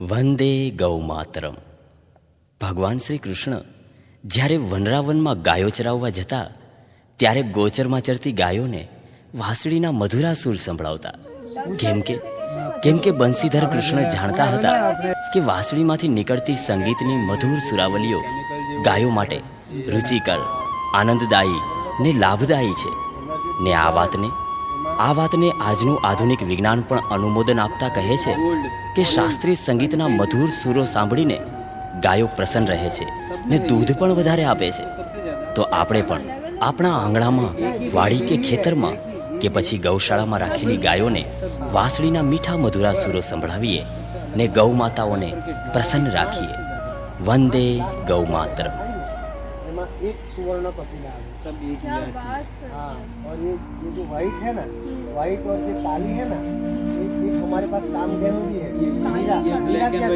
વંદે ગૌમાતરમ. ભગવાન શ્રી કૃષ્ણ જ્યારે વનરાવનમાં ગાયો ચરાવવા જતા, ત્યારે ગોચરમાં ચરતી ગાયોને વાંસળીના મધુરા સુર સંભળાવતા. કેમ કે કેમ કે બંસીધર કૃષ્ણ જાણતા હતા કે વાંસળીમાંથી નીકળતી સંગીતની મધુર સુરાવલીઓ ગાયો માટે રુચિકર, આનંદદાયી ને લાભદાયી છે. ને આ વાતને આ વાતને આજનું આધુનિક વિજ્ઞાન પણ અનુમોદન આપતા કહે છે કે શાસ્ત્રીય સંગીતના મધુર સુરો સાંભળીને ગાયો પ્રસન્ન રહે છે ને દૂધ પણ વધારે આપે છે. તો આપણે પણ આપણા આંગણામાં, વાડી કે ખેતરમાં કે પછી ગૌશાળામાં રાખેલી ગાયોને વાંસળીના મીઠા મધુરા સુરો સંભળાવીએ ને ગૌ માતાઓને પ્રસન્ન રાખીએ. વંદે ગૌ માતરમ एक सुवर्ण पसीना आ गया हाँ और ये ये जो वाइट है ना वाइट और ये काली है ना एक हमारे पास काम गेहूँ भी है नीला नीला क्या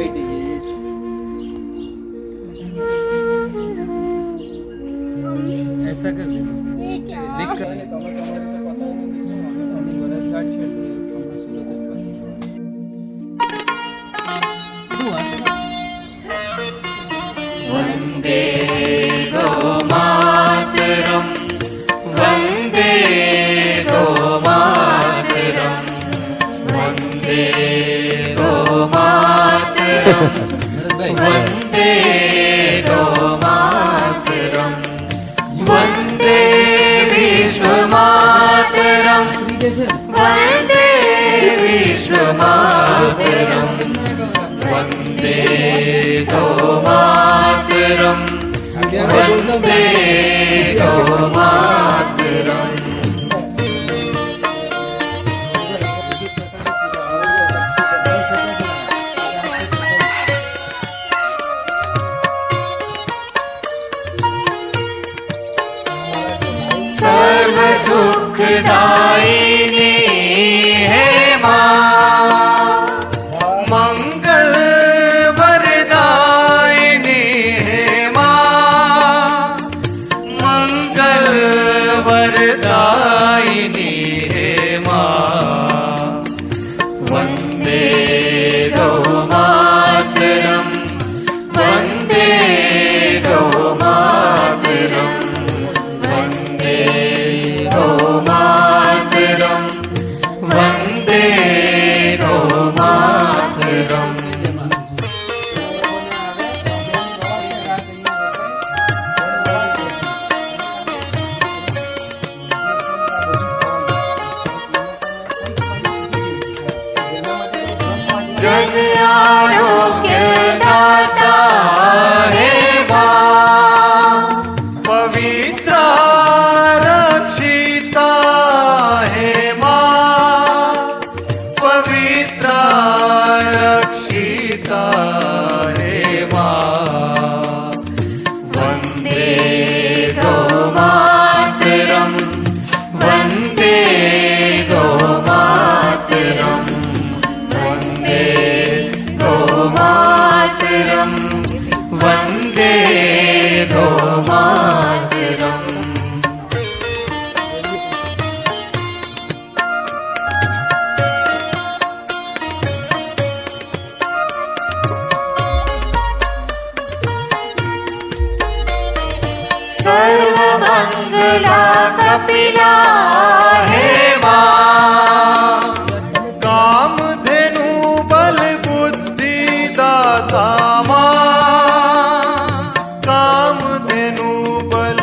वन्दे गोमातरं वन्दे गोमातरं वन्दे विश्वमातरं वन्दे विश्वमातरं वन्दे गोमातरं वन्दे गोमातरम् સુખદાયિને હે માં મંગલ વરદાયને હે માં મંગલ વરદાયને गोमातरम् वन्दे गोमातरम् जन सर्वमङ्गला कपिला हे माँ कामधेनु बल बुद्धि दाता माँ कामधेनु बल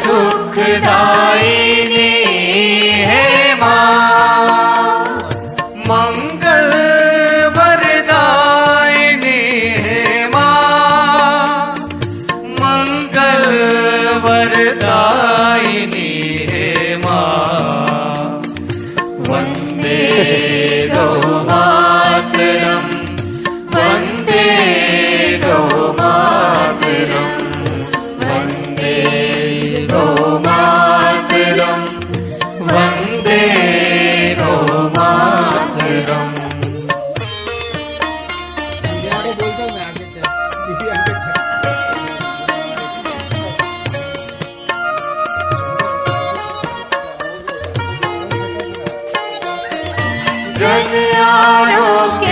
સુખદાયિને હે મંગલ વરદાયને હે મંગલ વરદાયને હે વંદે ગૌ જન આરોગ્યદાય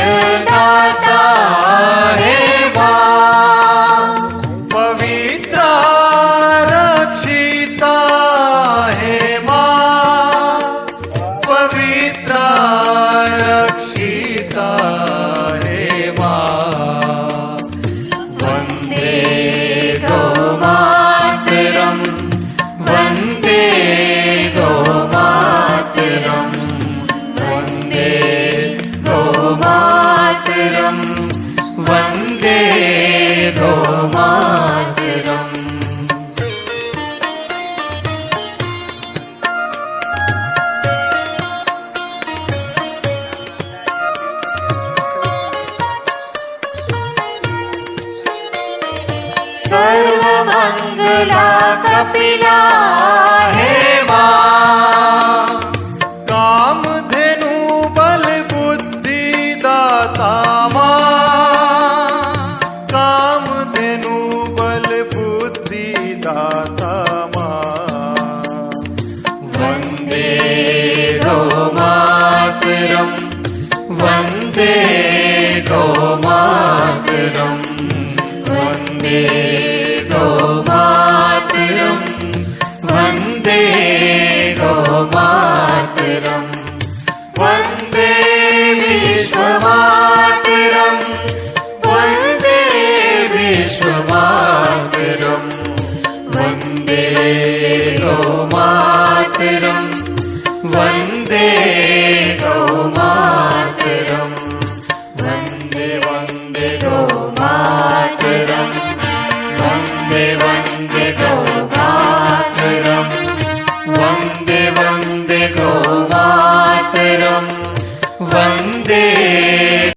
सर्वमङ्गला कपिला हे माँ कामधेनु बल बुद्धि दाता माँ कामधेनु बल बुद्धि दाता माँ वन्दे गौमातरम् वन्दे गौमातरम् वन्दे गौमातरम्